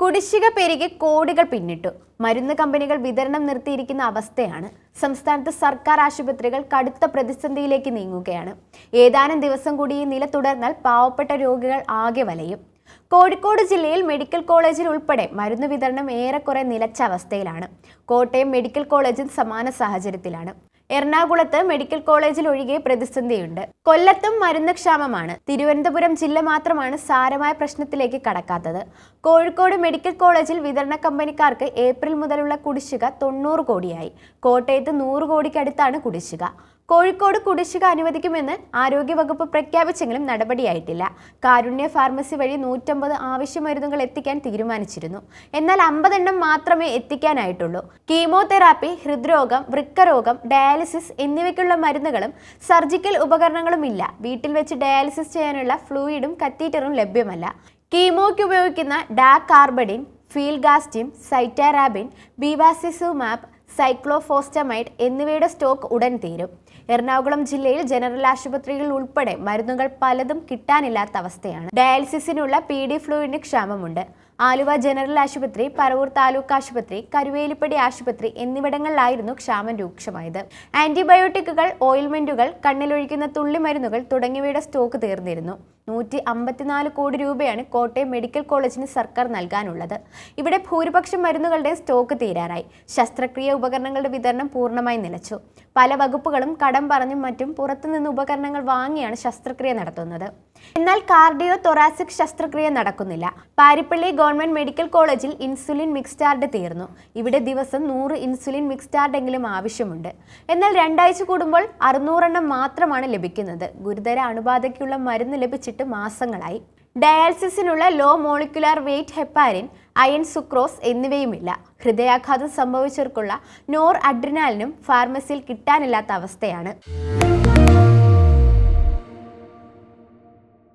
കുടിശ്ശിക പെരുകി കോടികൾ പിന്നിട്ടു. മരുന്ന് കമ്പനികൾ വിതരണം നിർത്തിയിരിക്കുന്ന അവസ്ഥയാണ്. സംസ്ഥാനത്ത് സർക്കാർ ആശുപത്രികൾ കടുത്ത പ്രതിസന്ധിയിലേക്ക് നീങ്ങുകയാണ്. ഏതാനും ദിവസം കൂടി ഈ നില തുടർന്നാൽ പാവപ്പെട്ട രോഗികൾ ആകെ വലയും. കോഴിക്കോട് ജില്ലയിൽ മെഡിക്കൽ കോളേജിൽ ഉൾപ്പെടെ മരുന്ന് വിതരണം ഏറെക്കുറെ നിലച്ച അവസ്ഥയിലാണ്. കോട്ടയം മെഡിക്കൽ കോളേജും സമാന സാഹചര്യത്തിലാണ്. എറണാകുളത്ത് മെഡിക്കൽ കോളേജിൽ ഒഴികെ പ്രതിസന്ധിയുണ്ട്. കൊല്ലത്തും മരുന്ന് ക്ഷാമമാണ് തിരുവനന്തപുരം ജില്ല മാത്രമാണ് സാരമായ പ്രശ്നത്തിലേക്ക് കടക്കാത്തത്. കോഴിക്കോട് മെഡിക്കൽ കോളേജിൽ വിതരണ കമ്പനിക്കാർക്ക് ഏപ്രിൽ മുതലുള്ള കുടിശ്ശിക തൊണ്ണൂറ് കോടിയായി. കോട്ടയത്ത് നൂറ് കോടിക്കടുത്താണ് കുടിശ്ശിക. കോഴിക്കോട് കുടിശ്ശിക അനുവദിക്കുമെന്ന് ആരോഗ്യവകുപ്പ് പ്രഖ്യാപിച്ചെങ്കിലും നടപടിയായിട്ടില്ല. കാരുണ്യ ഫാർമസി വഴി നൂറ്റമ്പത് ആവശ്യ മരുന്നുകൾ എത്തിക്കാൻ തീരുമാനിച്ചിരുന്നു. എന്നാൽ അമ്പതെണ്ണം മാത്രമേ എത്തിക്കാനായിട്ടുള്ളൂ. കീമോതെറാപ്പി ഹൃദ്രോഗം വൃക്കരോഗം ഡയാലിസിസ് എന്നിവയ്ക്കുള്ള മരുന്നുകളും സർജിക്കൽ ഉപകരണങ്ങളും ഇല്ല വീട്ടിൽ വെച്ച് ഡയാലിസിസ് ചെയ്യാനുള്ള ഫ്ലൂയിഡും കത്തീറ്ററും ലഭ്യമല്ല. കീമോയ്ക്ക് ഉപയോഗിക്കുന്ന ഡാ കാർബഡിൻ ഫീൽഗാസ്റ്റിൻ സൈറ്റാറാബിൻ ബിവാസിസുമാബ് സൈക്ലോഫോസ്റ്റമൈഡ് എന്നിവയുടെ സ്റ്റോക്ക് ഉടൻ തീരും. എറണാകുളം ജില്ലയിൽ ജനറൽ ആശുപത്രികളിൽ ഉൾപ്പെടെ മരുന്നുകൾ പലതും കിട്ടാനില്ലാത്ത അവസ്ഥയാണ്. ഡയാലിസിസിനുള്ള പി ഡി ക്ഷാമമുണ്ട്. ആലുവ ജനറൽ ആശുപത്രി പറവൂർ താലൂക്ക് ആശുപത്രി കരുവേലിപ്പടി ആശുപത്രി എന്നിവിടങ്ങളിലായിരുന്നു ക്ഷാമം രൂക്ഷമായത്. ആന്റിബയോട്ടിക്കുകൾ ഓയിൽമെന്റുകൾ കണ്ണിലൊഴിക്കുന്ന തുള്ളിമരുന്നുകൾ തുടങ്ങിയവയുടെ സ്റ്റോക്ക് തീർന്നിരുന്നു. നൂറ്റി അമ്പത്തിനാല് കോടി രൂപയാണ് കോട്ടയം മെഡിക്കൽ കോളേജിന് സർക്കാർ നൽകാനുള്ളത്. ഇവിടെ ഭൂരിപക്ഷം മരുന്നുകളുടെ സ്റ്റോക്ക് തീരാറായി. ശസ്ത്രക്രിയ ഉപകരണങ്ങളുടെ വിതരണം പൂർണമായി നിലച്ചു. പല വകുപ്പുകളും കടം പറഞ്ഞും മറ്റും പുറത്തുനിന്ന് ഉപകരണങ്ങൾ വാങ്ങിയാണ് ശസ്ത്രക്രിയ നടത്തുന്നത്. എന്നാൽ കാർഡിയോ തൊറാസിക് ശസ്ത്രക്രിയ നടക്കുന്നില്ല. പാരിപ്പള്ളി ഗവൺമെന്റ് മെഡിക്കൽ കോളേജിൽ ഇൻസുലിൻ മിക്സ്റ്റാർഡ് തീർന്നു. ഇവിടെ ദിവസം നൂറ് ഇൻസുലിൻ മിക്സ്റ്റാർഡ് എങ്കിലും ആവശ്യമുണ്ട്. എന്നാൽ രണ്ടാഴ്ച കൂടുമ്പോൾ അറുന്നൂറെണ്ണം മാത്രമാണ് ലഭിക്കുന്നത്. ഗുരുതര അണുബാധയ്ക്കുള്ള മരുന്ന് ലഭിച്ചിട്ട് മാസങ്ങളായി. ഡയാലിസിസിനുള്ള low molecular weight heparin iron sucrose എന്നിവയുമില്ല. ഹൃദയാഘാതം സംഭവിച്ചവർക്കുള്ള നോർ അഡ്രിനാലിനും ഫാർമസിയിൽ കിട്ടാനില്ലാത്ത അവസ്ഥയാണ്.